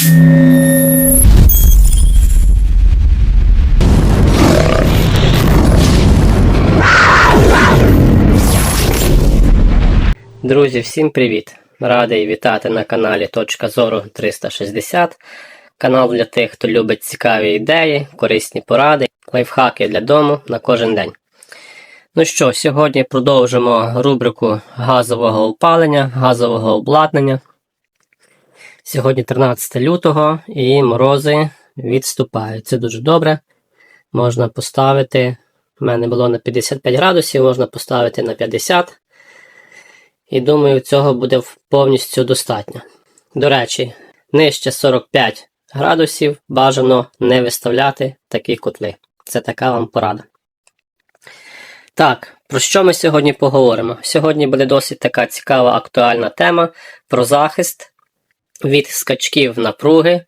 Друзі, всім привіт! Радий вітати на каналі Точка Зору 360. Канал для тих, хто любить цікаві ідеї, корисні поради, лайфхаки для дому на кожен день. Ну що, сьогодні продовжимо рубрику газового опалення, газового обладнання. Сьогодні 13 лютого і морози відступають. Це дуже добре. Можна поставити, в мене було на 55 градусів, можна поставити на 50. І думаю, цього буде повністю достатньо. До речі, нижче 45 градусів бажано не виставляти такі котли. Це така вам порада. Так, про що ми сьогодні поговоримо? Сьогодні буде досить така цікава актуальна тема про захист від скачків напруги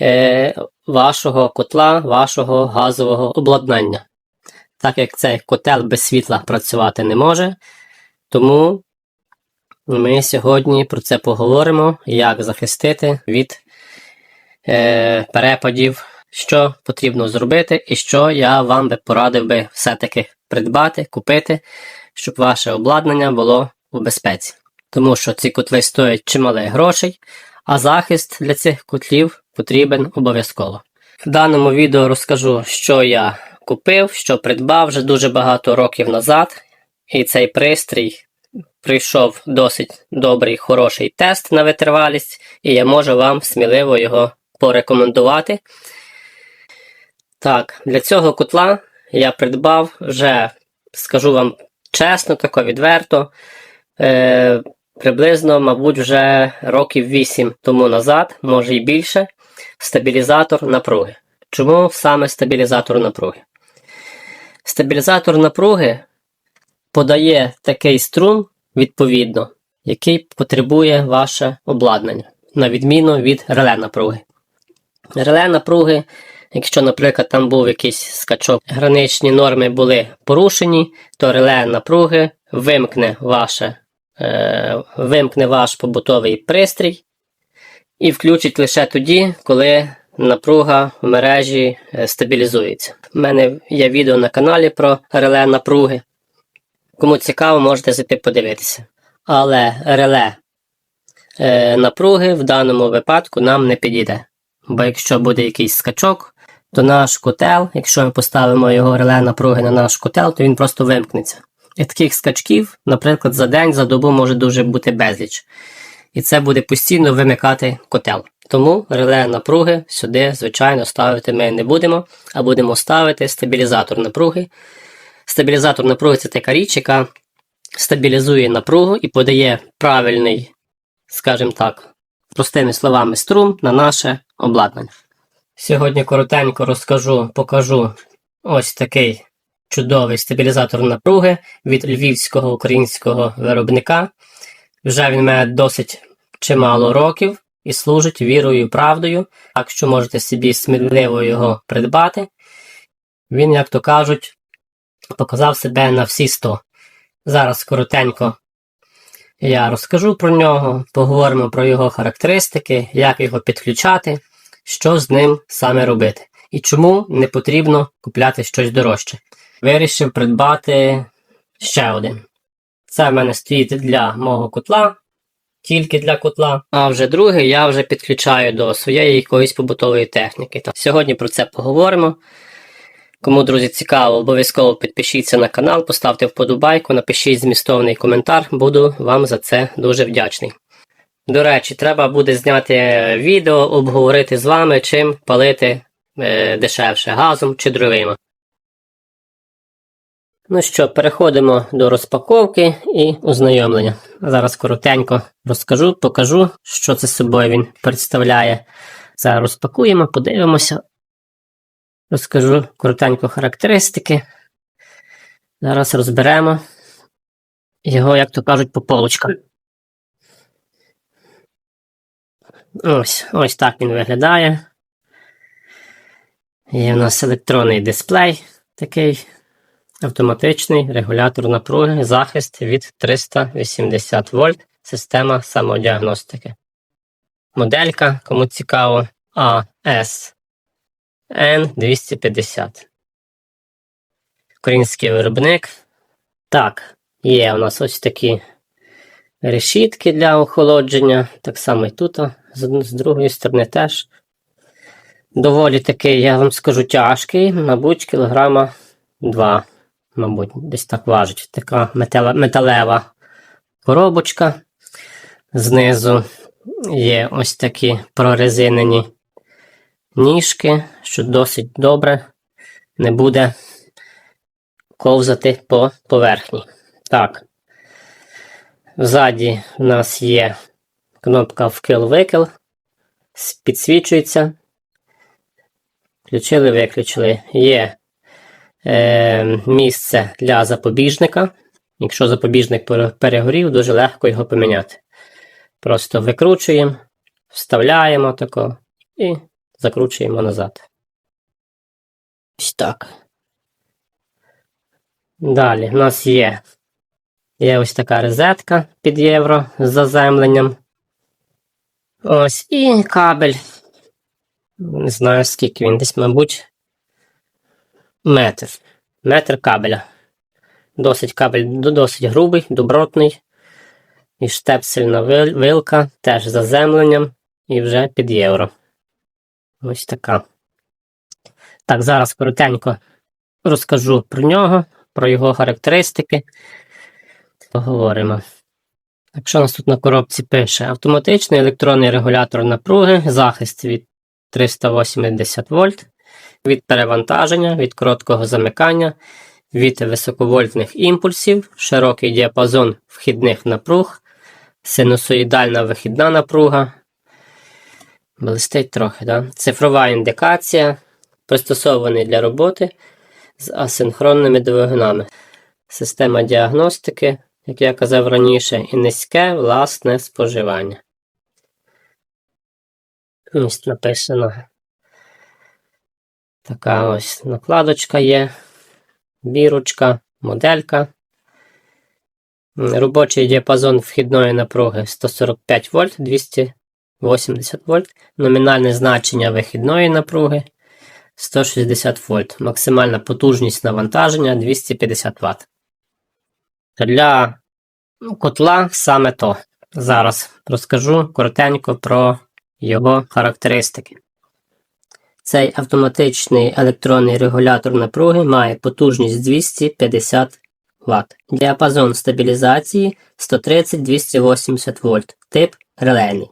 е, вашого котла, вашого газового обладнання. Так як цей котел без світла працювати не може, тому ми сьогодні про це поговоримо, як захистити від е, перепадів, що потрібно зробити, і що я вам би порадив би все-таки придбати, купити, щоб ваше обладнання було у безпеці. Тому що ці котли стоять чимале грошей, а захист для цих котлів потрібен обов'язково. В даному відео розкажу, що я купив, що придбав вже дуже багато років назад, і цей пристрій пройшов досить добрий, хороший тест на витривалість, і я можу вам сміливо його порекомендувати. Так, для цього котла я придбав вже, скажу вам чесно, тако відверто, е, приблизно, мабуть, вже років 8 тому назад, може і більше, стабілізатор напруги. Чому саме стабілізатор напруги? Стабілізатор напруги подає такий струм, відповідно, який потребує ваше обладнання, на відміну від реле напруги. Реле напруги, якщо, наприклад, там був якийсь скачок, граничні норми були порушені, то реле напруги вимкне, ваше, вимкне ваш побутовий пристрій і включить лише тоді, коли напруга в мережі е, стабілізується. У мене є відео на каналі про реле напруги. Кому цікаво, можете зайти подивитися. Але реле е, напруги в даному випадку нам не підійде. Бо якщо буде якийсь скачок, то наш котел, якщо ми поставимо його реле напруги на наш котел, то він просто вимкнеться. Таких скачків, наприклад, за день, за добу може дуже бути безліч. І це буде постійно вимикати котел. Тому реле напруги сюди, звичайно, ставити ми не будемо, а будемо ставити стабілізатор напруги. Стабілізатор напруги це така річ, яка стабілізує напругу і подає правильний, скажімо так, простими словами, струм на наше обладнання. Сьогодні коротенько розкажу, покажу ось такий чудовий стабілізатор напруги від львівського українського виробника. Вже він має досить чимало років і служить вірою і правдою, так що можете собі сміливо його придбати. Він, як то кажуть, показав себе на всі 100. Зараз коротенько я розкажу про нього, поговоримо про його характеристики, як його підключати, що з ним саме робити. І чому не потрібно купляти щось дорожче. Вирішив придбати ще один. Це в мене стоїть для мого котла, тільки для котла. А вже другий я вже підключаю до своєї якоїсь побутової техніки. Сьогодні про це поговоримо. Кому, друзі, цікаво, обов'язково підпишіться на канал, поставте вподобайку, напишіть змістовний коментар, буду вам за це дуже вдячний. До речі, треба буде зняти відео, обговорити з вами, чим палити е, дешевше газом чи дровима. Ну що, переходимо до розпаковки і ознайомлення. Зараз коротенько розкажу, покажу, що це собою він представляє. Зараз розпакуємо, подивимося. Розкажу коротенько характеристики. Зараз розберемо його, як то кажуть, по полочкам. Ось ось так він виглядає. Є в нас електронний дисплей, такий автоматичний регулятор напруги, захист від 380 вольт, система самодіагностики. моделька, кому цікаво, ASN250. Український виробник. Так, є у нас ось такі решітки для охолодження. Так само і тут, з, з другої сторони теж. Доволі такий, я вам скажу, тяжкий, мабуть, кілограма 2, мабуть, десь так важить. Така металева коробочка. Знизу є ось такі прорезинені ніжки, що досить добре не буде ковзати по поверхні. Так. Ззаді в нас є кнопка вкил-викил, підсвічується. Включили, виключили. Є е, місце для запобіжника. Якщо запобіжник перегорів, дуже легко його поміняти. Просто викручуємо, вставляємо тако і закручуємо назад. Ось так. Далі в нас є, є ось така розетка під євро з заземленням. Ось і кабель. Не знаю скільки він, десь, мабуть, метр. Метр кабеля. Досить кабель досить грубий, добротний. І штепсельна вилка теж з заземленням і вже під євро. Ось така. Так, зараз коротенько розкажу про нього, про його характеристики. Поговоримо. Якщо у нас тут на коробці пише автоматичний електронний регулятор напруги, захист від 380 вольт, від перевантаження, від короткого замикання, від високовольтних імпульсів, широкий діапазон вхідних напруг, синусоїдальна вихідна напруга. Блистить трохи, да? Цифрова індикація, пристосований для роботи з асинхронними двигунами. Система діагностики, як я казав раніше, і низьке власне споживання. Ось написано. Така ось накладочка є, бірочка, моделька. Робочий діапазон вхідної напруги 145 вольт, 280 вольт. Номінальне значення вихідної напруги 160 вольт. Максимальна потужність навантаження 250 Вт. Для ну, котла саме то. Зараз розкажу коротенько про його характеристики. Цей автоматичний електронний регулятор напруги має потужність 250 Вт. Діапазон стабілізації 130-280 вольт. Тип релейний.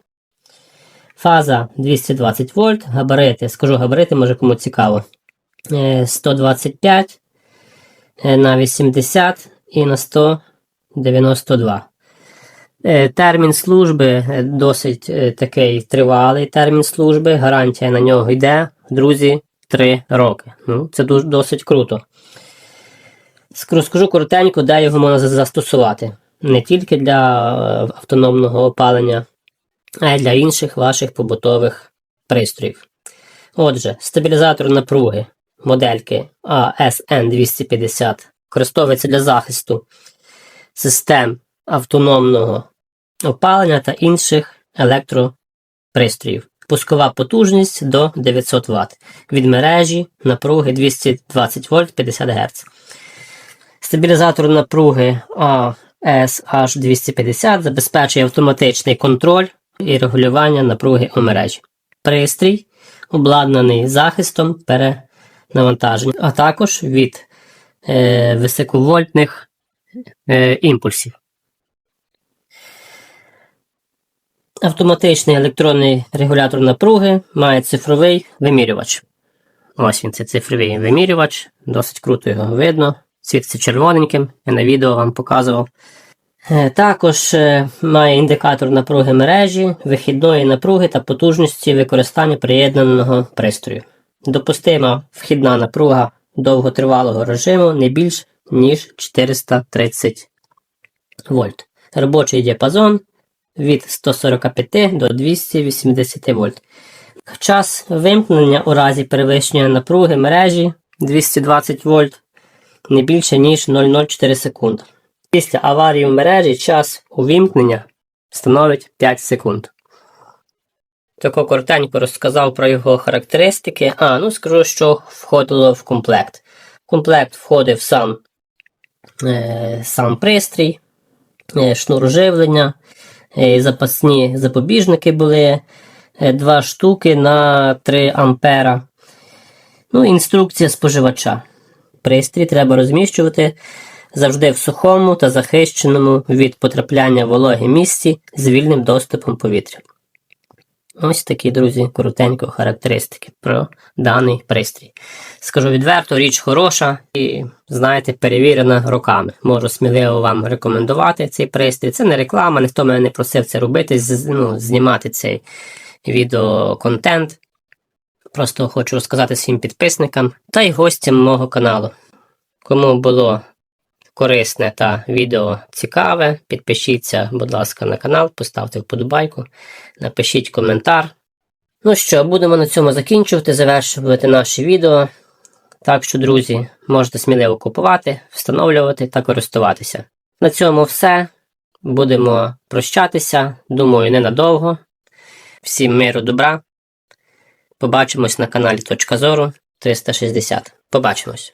Фаза 220 вольт. Габарити. Скажу габарити, може кому цікаво. Е, 125 е, на 80 і на 192. Е, Термін служби е, досить е, такий тривалий термін служби. Гарантія на нього йде, друзі, 3 роки. Ну, це досить круто. Розкажу коротенько, де його можна застосувати. Не тільки для автономного опалення, а й для інших ваших побутових пристроїв. Отже, стабілізатор напруги модельки ASN250 використовується для захисту систем автономного опалення та інших електропристроїв. Пускова потужність до 900 Вт. Від мережі напруги 220 вольт 50 Гц. Стабілізатор напруги ASH250 забезпечує автоматичний контроль і регулювання напруги у мережі. Пристрій обладнаний захистом перенавантажень, а також від е, високовольтних е, імпульсів. Автоматичний електронний регулятор напруги має цифровий вимірювач. Ось він, це цифровий вимірювач, досить круто його видно. Світиться червоненьким, я на відео вам показував. Е, Також е, має індикатор напруги мережі, вихідної напруги та потужності використання приєднаного пристрою. Допустима вхідна напруга довготривалого режиму не більш ніж 430 вольт. Робочий діапазон від 145 до 280 вольт. Час вимкнення у разі перевищення напруги мережі 220 вольт не більше ніж 0,04 секунд. Після аварії в мережі час увімкнення становить 5 секунд. тако коротенько розказав про його характеристики. А, ну скажу, що входило в комплект. Комплект входив сам, е, сам пристрій, е, шнур живлення, е, запасні запобіжники були е, два штуки на 3 ампера. Ну, інструкція споживача. Пристрій треба розміщувати завжди в сухому та захищеному від потрапляння вологі місці з вільним доступом повітря. Ось такі, друзі, коротенько характеристики про даний пристрій. Скажу відверто, річ хороша і, знаєте, перевірена роками. Можу сміливо вам рекомендувати цей пристрій. Це не реклама, ніхто мене не просив це робити, ну, знімати цей відеоконтент. Просто хочу розказати своїм підписникам та й гостям мого каналу. Кому було корисне та відео цікаве, підпишіться, будь ласка, на канал, поставте вподобайку, напишіть коментар. Ну що, будемо на цьому закінчувати, завершувати наше відео. Так що, друзі, можете сміливо купувати, встановлювати та користуватися. На цьому все. Будемо прощатися. Думаю, ненадовго. Всім миру, добра. Побачимось на каналі Точка Зору 360. Побачимось.